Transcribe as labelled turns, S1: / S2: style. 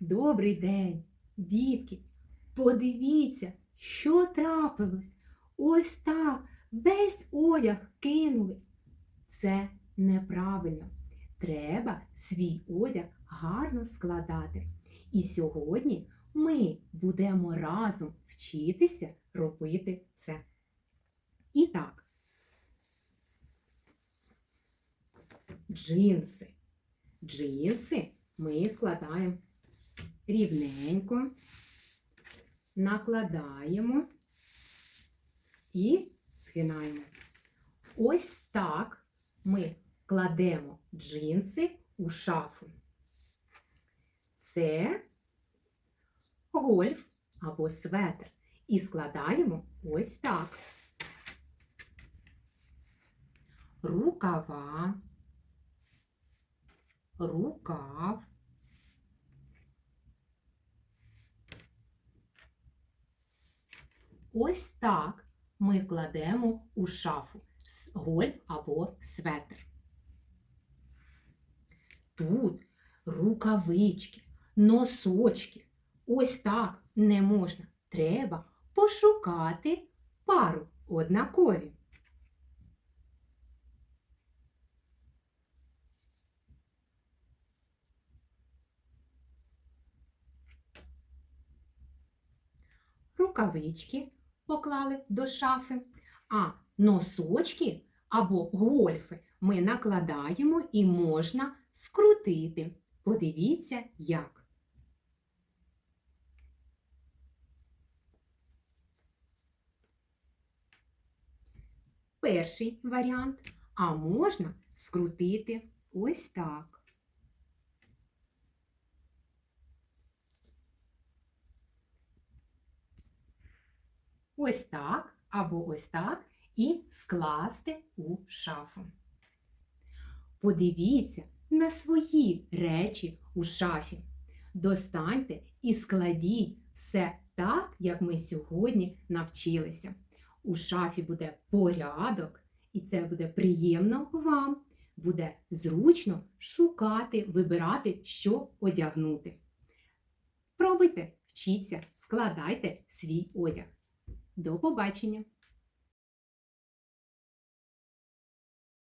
S1: Добрий день, дітки. Подивіться, що трапилось. Ось так весь одяг кинули. Це неправильно. Треба свій одяг гарно складати. І сьогодні ми будемо разом вчитися робити це. І так. Джинси. Джинси ми складаємо рівненько, накладаємо і згинаємо. Ось так ми кладемо джинси у шафу. Це гольф або светр. І складаємо ось так. Рукава, рукав. Ось так ми кладемо у шафу гольф або светр. Тут рукавички, носочки. Ось так не можна. Треба пошукати пару однакові. Рукавички поклали до шафи, а носочки або гольфи ми накладаємо і можна скрутити. Подивіться, як. Перший варіант, а можна скрутити ось так. Ось так або ось так і скласти у шафу. Подивіться на свої речі у шафі. Достаньте і складіть все так, як ми сьогодні навчилися. У шафі буде порядок, і це буде приємно вам. Буде зручно шукати, вибирати, що одягнути. Пробуйте, вчіться, складайте свій одяг. До побачення!